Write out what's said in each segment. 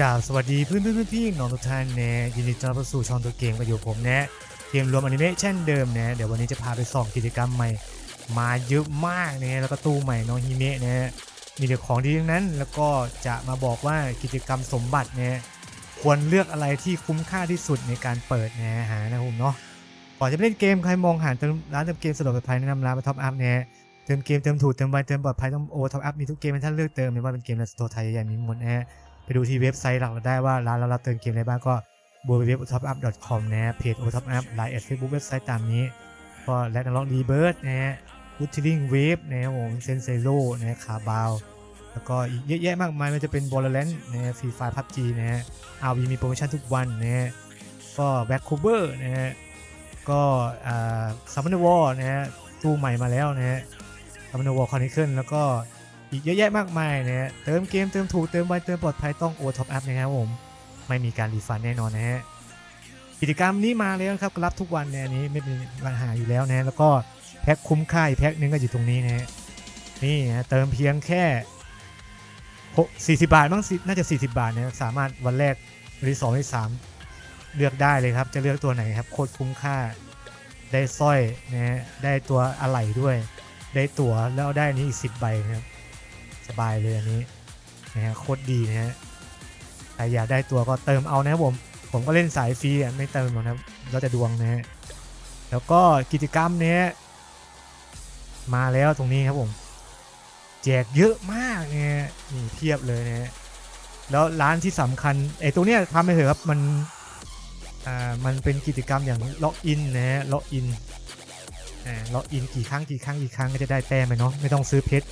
กล่าวสวัสดีเพื่อนเพื่อนๆพี่น้องทุกท่านนะยินดีต้อนรับสู่ช่องตัวเกมกับอยู่ผมนะเกมรวมอนิเมะเช่นเดิมนะเดี๋ยววันนี้จะพาไปส่องกิจกรรมใหม่ มาเยอะมากนะแล้วก็ตู้ใหม่น้องฮิเมะนะมีแต่ของดีทั้งนั้น แล้วก็จะมาบอกว่ากิจกรรมสมบัตินะควรเลือกอะไรที่คุ้มค่าที่สุดในการเปิดนะหานะผมเนาะก่อนจะเล่นเกมใครมองหาร้านเติมเกมสะดวกปลอดภัยแนะนำร้านมาท็อปอัพนะเติมเกมเติมถูกเติมไวเติมปลอดภัยต้องโอท็อปอัพมีทุกเกมให้ท่านเลือกเติมไม่ว่าเป็นเกมในสโตร์ไทยใหญ่ๆมีหมดนะฮะ ไปดูที่เว็บไซต์หลักเราได้ว่าร้านเรารับเติมเกมอะไรบ้างก็บนเว็บ otopup.com นะเพจ otopup ไลน์แอดเฟซบุ๊กเว็บไซต์ตามนี้ ก็และนักร้องรีเบิร์ดนะฮะวูดทิลิงเวฟนะครับผมเซนเซโ o นะคาบาวแล้วก็อีกเยอะแยะมากมายมันจะเป็น v a l o r a n t นะฟรีไฟพับจีนะฮะอาวีมีโปรโมชั่นทุกวันนะฮะก็แบ็คคูเบอร์นะฮะก็อ่าซัมเมอร์วอลนะฮะตู้ใหม่มาแล้วนะฮะซัมเมอร์วอลคอนเนคเแล้วก็ อีกเยอะแยะมากมายนะฮะ เติมเกมเติมถูกเติมไวเติมปลอดภัยต้องโอท็อปอัพนะครับผม ไม่มีการรีฟันแน่นอนนะฮะ กิจกรรมนี้มาแล้วนะครับรับทุกวันเนี่ยนี้ไม่เป็นปัญหาอยู่แล้วนะ แล้วก็แพ็คคุ้มค่าอีกแพ็คนึงก็อยู่ตรงนี้นะฮะ นี่ฮะเติมเพียงแค่40 บาทบ้างน่าจะ 40 บาทนะสามารถวันแรกวันที่สองวันที่สามเลือกได้เลยครับ จะเลือกตัวไหนครับโคตรคุ้มค่าได้สร้อยนะฮะได้ตัวอะไหล่ด้วย ได้ตั๋วแล้วได้นี้อีก10ใบนะครับ สบายเลยอันนี้นะฮะโคตรดีนะฮะใครอยากได้ตัวก็เติมเอานะครับผม ผมก็เล่นสายฟรีอะไม่เติมหรอกนะครับแล้วแต่ดวงนะฮะแล้วก็กิจกรรมเนี้ยมาแล้วตรงนี้ครับผม แจกเยอะมากเนี่ยนี่เพียบเลยนะฮะแล้วร้านที่สำคัญไอ้ตรงเนี้ยทำไปเถอะครับมันอ่ามันเป็นกิจกรรมอย่างล็อกอินนะฮะล็อกอินอ่าล็อกอินกี่ครั้งกี่ครั้งกี่ครั้งก็จะได้แต้มไปเนาะไม่ต้องซื้อเพชร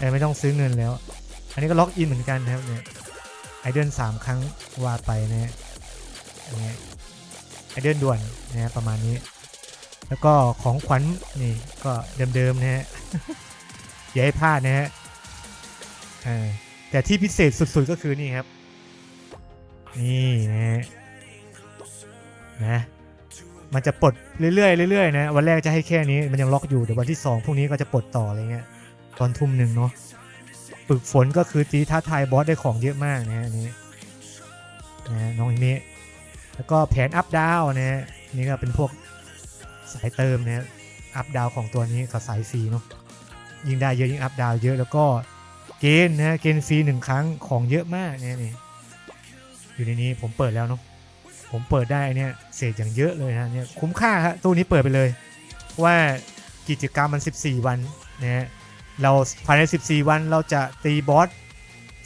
เออไม่ต้องซื้อเงินแล้ว อันนี้ก็ล็อกอินเหมือนกันนะครับเนี่ยไอเดินสามครั้งว่าไปนะฮะเนี่ยไอเดินด่วนนะฮะประมาณนี้ แล้วก็ของขวัญนี่ก็เดิมๆนะฮะอย่าให้พลาดนะฮะแต่ที่พิเศษสุดๆก็คือนี่ครับ นี่นะฮะนะมันจะปลดเรื่อยๆเรื่อยๆนะวันแรกจะให้แค่นี้มันยังล็อกอยู่เดี๋ยววันที่สองพรุ่งนี้ก็จะปลดต่ออะไรเงี้ย ตอนทุ่มหนึ่งเนาะฝึกฝนก็คือตีท้าทายบอสได้ของเยอะมากนะฮะอันนี้นะน้องอิเมะแล้วก็แผนอัพดาวนะฮะนี่ก็เป็นพวกสายเติมนะอัพดาวของตัวนี้กับสายฟรีเนาะยิงได้เยอะยิงอัพดาวเยอะแล้วก็เกณฑ์นะเกณฑ์ฟรีหนึ่งครั้งของเยอะมากเนี่ยนี่อยู่ในนี้ผมเปิดแล้วเนาะผมเปิดได้เนี่ยเศษอย่างเยอะเลยฮะเนี่ยคุ้มค่าครับตู้นี้เปิดไปเลย ว่ากิจกรรมมัน 14 วันนะฮะ เราภายใน 14 วันเราจะตีบอส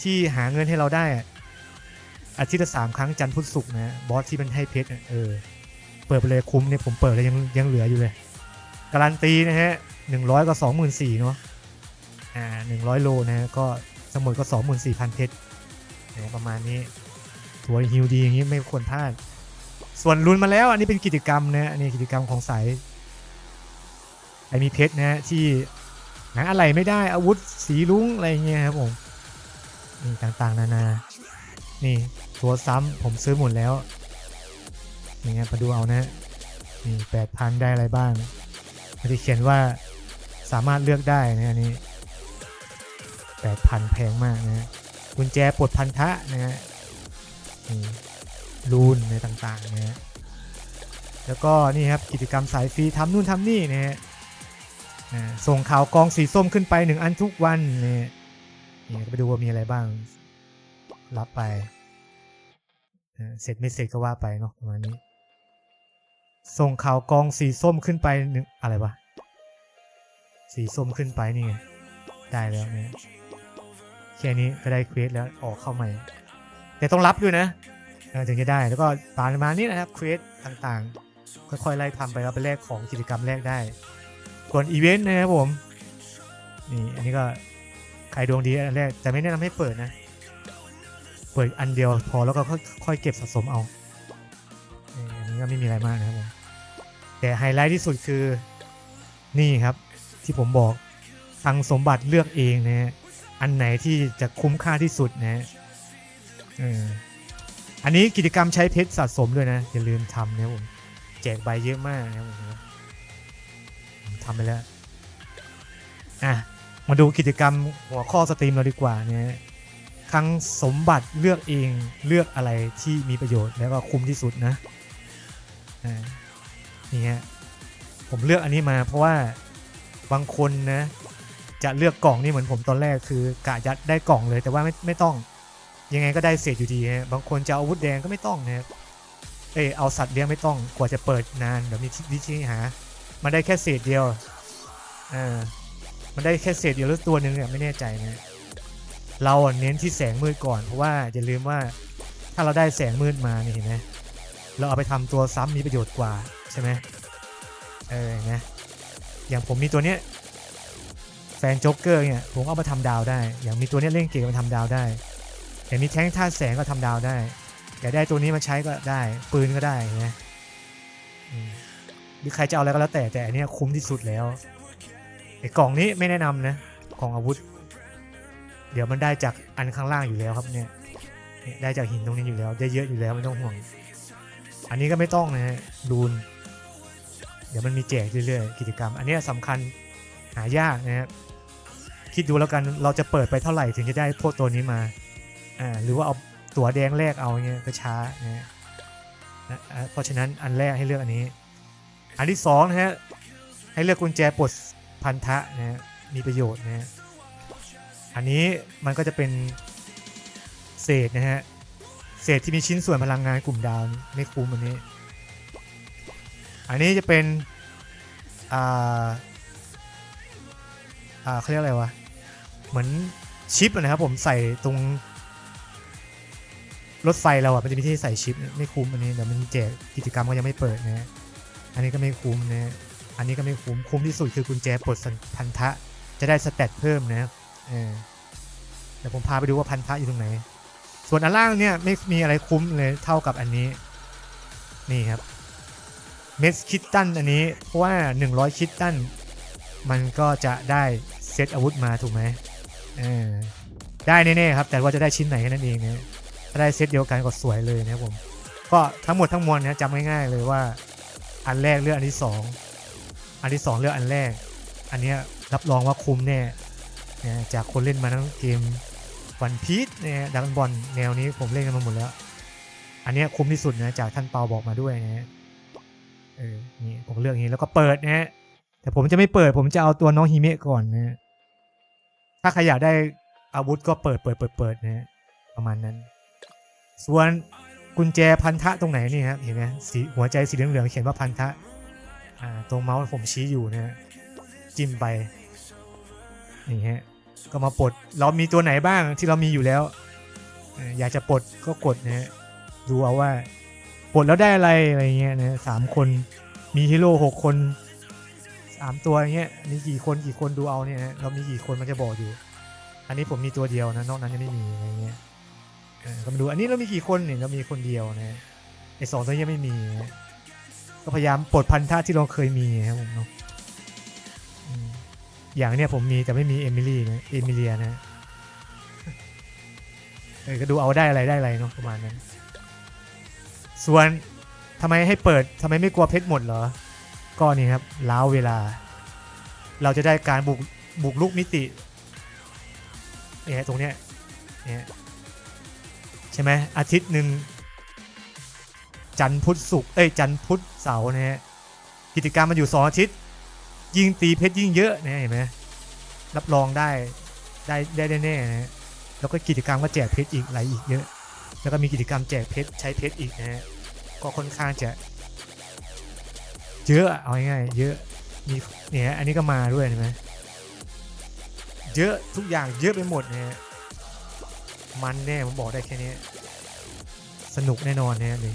ที่หาเงินให้เราได้อะอาทิตย์ละสามครั้งจันทร์พุธศุกร์นะบอสที่มันให้เพชรอะเออ เปิดไปเลยคุ้มเนี่ยผมเปิดแล้วยังยังเหลืออยู่เลย การันตีนะฮะหนึ่งร้อยก็สองหมื่นสี่เนาะอ่าหนึ่งร้อยโลนะฮะก็สมุดก็สองหมื่นสี่พันเพชรนะประมาณนี้ถัวฮิวดีอย่างนี้ไม่ควรพลาด ส่วนลุ้นมาแล้ว อันนี้เป็นกิจกรรมนะอันนี้กิจกรรมของสายไอมีเพชรนะฮะที่ หาอะไรไม่ได้อาวุธสีลุ้งอะไรเงี้ยครับผมนี่ต่างๆ นานา นี่ตัวซ้ำผมซื้อหมดแล้วนี่ไงมาดูเอานะนี่แปดพันได้อะไรบ้างมันจะเขียนว่าสามารถเลือกได้นะอันนี้แปดพันแพงมากนะกุญแจปลดพันธะนะฮะนี่รูนในต่างๆนะฮะแล้วก็นี่ครับกิจกรรมสายฟรีทำนู่นทำนี่นะฮะอ่า ส่งข่าวกองสีส้มขึ้นไปหนึ่งอันทุกวันเนี่ยนี่ก็ไปดูว่ามีอะไรบ้าง รับไปเสร็จไม่เสร็จก็ว่าไปเนาะประมาณนี้ ส่งข่าวกองสีส้มขึ้นไปหนึ่งอะไรวะสีส้มขึ้นไปนี่ไงได้แล้วเนี่ยแค่นี้ก็ได้เควสแล้วออกเข้าใหม่ แต่ต้องรับด้วยนะถึงจะได้แล้วก็ประมานี้นะครับเควสต่างๆ ค่อยๆไล่ทำไปแล้วไปแลกของกิจกรรมแรกได้ ส่วนอีเวนต์นะครับผม นี่อันนี้ก็ใครดวงดีอันแรกแต่ไม่แนะนำให้เปิดนะ เปิดอันเดียวพอแล้วก็ค่อยเก็บสะสมเอานี่อันนี้ก็ไม่มีอะไรมากนะครับผมแต่ไฮไลท์ที่สุดคือนี่ครับที่ผมบอกทางสมบัติเลือกเองนะฮะอันไหนที่จะคุ้มค่าที่สุดนะฮะอันนี้กิจกรรมใช้เพชรสะสมด้วยนะ อย่าลืมทำนะผมแจกใบเยอะมากนะผม ทำไปแล้ว อะ มาดูกิจกรรมหัวข้อสตรีมเราดีกว่าเนี่ยครคลังสมบัติเลือกเองเลือกอะไรที่มีประโยชน์แล้วก็คุ้มที่สุดนะนี่ฮะผมเลือกอันนี้มาเพราะว่าบางคนนะ จะเลือกกล่องนี่เหมือนผมตอนแรกคือกะจะได้กล่องเลยแต่ว่าไม่ไม่ต้อง ยังไงก็ได้เศษอยู่ดีฮะบางคนจะอาวุธแดงก็ไม่ต้องนะเอยเอาสัตว์เลี้ยงไม่ต้องกว่าจะเปิดนานเดี๋ยวมีวิธีหา มันได้แค่เศษเดียวอ่ามันได้แค่เศษเดียวแล้วตัวหนึ่งเนี่ยไม่แน่ใจนะเราเน้นที่แสงมืดก่อนเพราะว่าอย่าลืมว่าถ้าเราได้แสงมืดมานี่เห็นไหมเราเอาไปทำตัวซ้ำมีประโยชน์กว่าใช่ไหมเออนไหมอย่างผมมีตัวเนี้ยแฟนโจ๊กเกอร์เนี่ยผมเอามาทำดาวได้ อย่างมีตัวเนี้ยเล่นเกมมาทำดาวได้อย่างมีแท้งท่าตุแสงก็ทำดาวได้อยากได้ตัวนี้มาใช้ก็ได้ปืนก็ได้เห็นไหม รือใครจะเอาอะไรก็แล้วแต่แต่อันนี้คุ้มที่สุดแล้วไอ้กล่องนี้ไม่แนะนำนะกล่องอาวุธ เดี๋ยวมันได้จากอันข้างล่างอยู่แล้วครับเนี่ยได้จากหินตรงนี้อยู่แล้วได้เยอะอยู่แล้วไม่ต้องห่วง อันนี้ก็ไม่ต้องนะฮะรูน เดี๋ยวมันมีแจกเรื่อยๆกิจกรรม อันนี้ยสำคัญหายากนะครับคิดดูแล้วกันเราจะเปิดไปเท่าไหร่ถึงจะได้พวกตัวนี้มาอ่าหรือว่าเอาตั๋วแดงแรกเอาเงี้ยก็ช้านะฮะนะอะเพราะฉะนั้นอันแรกให้เลือกอันนี้ อันที่สองนะฮะให้เลือกกุญแจปลดพันธะนะฮะมีประโยชน์นะฮะอันนี้มันก็จะเป็นเศษนะฮะเศษที่มีชิ้นส่วนพลังงานกลุ่มดาวไม่คุ้มอันนี้ อันนี้จะเป็นอ่าอ่าเขาเรียกอะไรวะเหมือนชิปนะครับผมใส่ตรงรถไฟเราอะมันจะมีที่ใส่ชิปไม่คุ้มอันนี้เดี๋ยวมันแจกกิจกรรมก็ยังไม่เปิดนะฮะ อันนี้ก็ไม่คุ้มนะอันนี้ก็ไม่คุ้มคุ้มที่สุดคือกุญแจปลดพันธะจะได้สเตตเพิ่มนะเออเดี๋ยวผมพาไปดูว่าพันธะอยู่ตรงไหน ส่วนอันล่างเนี่ยไม่มีอะไรคุ้มเลยเท่ากับอันนี้ นี่ครับเมสคิตตันอันนี้เพราะว่า 100 คิตตันมันก็จะได้เซตอาวุธมาถูกไหมเออได้แน่ๆครับ แต่ว่าจะได้ชิ้นไหนแค่นั้นเองนะถ้าได้เซตเดียวกันก็สวยเลยนะครับผม ก็ทั้งหมดทั้งมวลนะจำง่ายๆเลยว่า อันแรกเลือกอันที่สองอันที่สองเลือกอันแรก อันนี้รับรองว่าคุ้มแน่จากคนเล่นมาทั้งเกมวันพีชเนะดักบอลแนวนี้ผมเล่นกันมาหมดแล้ว อันนี้คุ้มที่สุดนะจากท่านเปาบอกมาด้วยนะเออนี่ผมเลือกนี้แล้วก็เปิดนะฮะแต่ผมจะไม่เปิด ผมจะเอาตัวน้องฮิเมะก่อนนะ ถ้าใครอยากได้อาวุธก็เปิดเปิดเปิดเปิดนะประมาณนั้น ส่วน กุญแจพันธะตรงไหนนี่ครับเห็นไหมสีหัวใจสีเหลืองๆเขียนว่าพันธะตรงเมาส์ผมชี้อยู่นะฮะจิ้มไปนี่ฮะก็มาปลดเรามีตัวไหนบ้างที่เรามีอยู่แล้ว อยากจะปลดก็กดนะฮะดูเอาว่าปลดแล้วได้อะไรอะไรเงี้ยนะสามคนมีฮีโร่หกคนสามตัวเงี้ยมีกี่คนกี่คนดูเอาเนี่ยนะเรามีกี่คนมันจะบอกอยู่ อันนี้ผมมีตัวเดียวนะนอกนั้นยังไม่มีอะไรเงี้ย ก็มาดูอันนี้เรามีกี่คนเนี่ยเรามีคนเดียวนะไอสองตัวนี้ยังไม่มีนะก็พยายามปลดพันธะที่เราเคยมีนะครับผมเนาะอย่างเนี้ยผมมีแต่ไม่มีเอมิลี่นะเอมิเลียนะเออก็ดูเอาได้อะไรได้อะไรเนาะประมาณนั้น ส่วนทำไมให้เปิดทำไมไม่กลัวเพชรหมดเหรอ ก็นี่ครับล้าวเวลา เราจะได้การบุกบุกลุกมิติเนี่ยตรงเนี้ยเนี่ย ใช่ไหมอาทิตย์หนึ่งจันพุธศุกร์เอ้ยจันพุธเสาร์นะฮะกิจกรรมมันอยู่สองอาทิตย์ ยิ่งตีเพชรยิ่งเยอะนะเห็นไหมรับรองได้ได้ได้แน่ๆนะฮะแล้วก็กิจกรรมก็แจกเพชรอีกหลายอีกเยอะ แล้วก็มีกิจกรรมแจกเพชรใช้เพชรอีกนะฮะก็ค่อนข้างจะเยอะเอาง่ายๆเยอะมีเนี่ยอันนี้ก็มาด้วยเห็นไหมเยอะทุกอย่างเยอะไปหมดนะฮะ มันแน่ผมบอกได้แค่นี้ สนุกแน่นอนนะเลย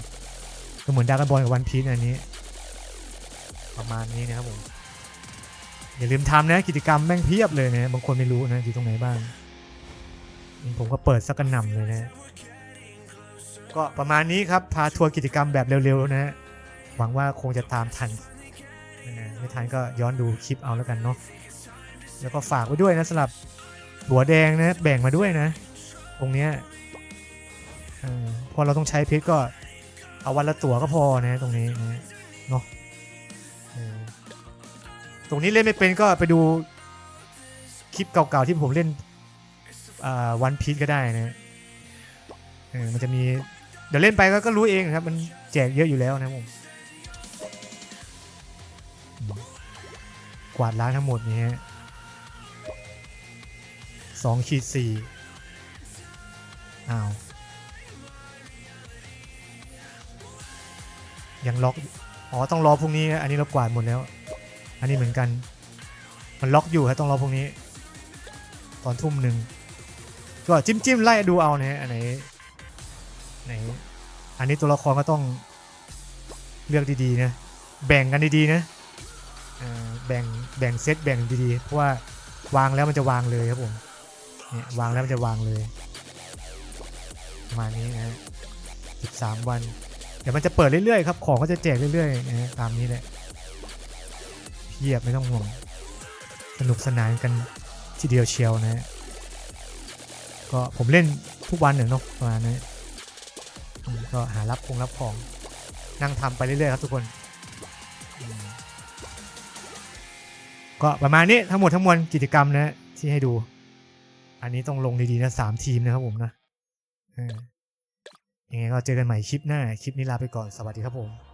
ก็เหมือนดรากบอลกับวันพีซอันนี้ ประมาณนี้นะครับผม อย่าลืมทำนะกิจกรรมแม่งเพียบเลยนะ บางคนไม่รู้นะอยู่ตรงไหนบ้าง ผมก็เปิดสักกันหนำเลยนะ ก็ประมาณนี้ครับ พาทัวร์กิจกรรมแบบเร็วๆนะ หวังว่าคงจะตามทันนะไม่ทันก็ย้อนดูคลิปเอาแล้วกันเนาะแล้วก็ฝากไว้ด้วยนะสำหรับหัวแดงนะแบ่งมาด้วยนะ ตรงเนี้ยออพอเราต้องใช้เพชรก็เอาวันละตั๋วก็พอนะตรงนี้นะเนาะตรงนี้เล่นไม่เป็นก็ไปดูคลิปเก่าๆที่ผมเล่นวันพี e ก็ได้นะมันจะมีเดี๋ยวเล่นไปก็กรู้เองครับ มันแจกเยอะอยู่แล้วนะผมกวาดล้างทั้งหมดนี้ฮะสองขีดสี่ อ้าว ยังล็อก อ๋อ ต้องรอพรุ่งนี้นะอันนี้เรากวาดหมดแล้ว อันนี้เหมือนกัน มันล็อกอยู่ครับต้องรอพรุ่งนี้ ตอนทุ่มหนึ่ง ก็จิ้มจิ้มไล่ดูเอานะฮะ อันไหน ไหน อันนี้ตัวละครก็ต้องเลือกดีๆนะ แบ่งกันดีๆนะแบ่ง แบ่งเซตแบ่งดีๆ เพราะว่าวางแล้วมันจะวางเลยครับผม เนี่ยวางแล้วมันจะวางเลย มาณนี้นะฮะ13 วัน เดี๋ยวมันจะเปิดเรื่อยๆครับ ของก็จะแจกเรื่อยๆนะฮะตามนี้แหละเพียบไม่ต้องห่วง สนุกสนานกันทีเดียวเชียวนะฮะ ก็ผมเล่นทุกวันหนึ่งเนาะประมาณนี้ก็หารับคงรับของนั่งทำไปเรื่อยๆครับทุกคน ก็ประมาณนี้ทั้งหมดทั้งมวลกิจกรรมนะที่ให้ดู อันนี้ต้องลงดีๆนะสามทีมนะครับผมนะ ยังไงก็เจอกันใหม่คลิปหน้า คลิปนี้ลาไปก่อน สวัสดีครับผม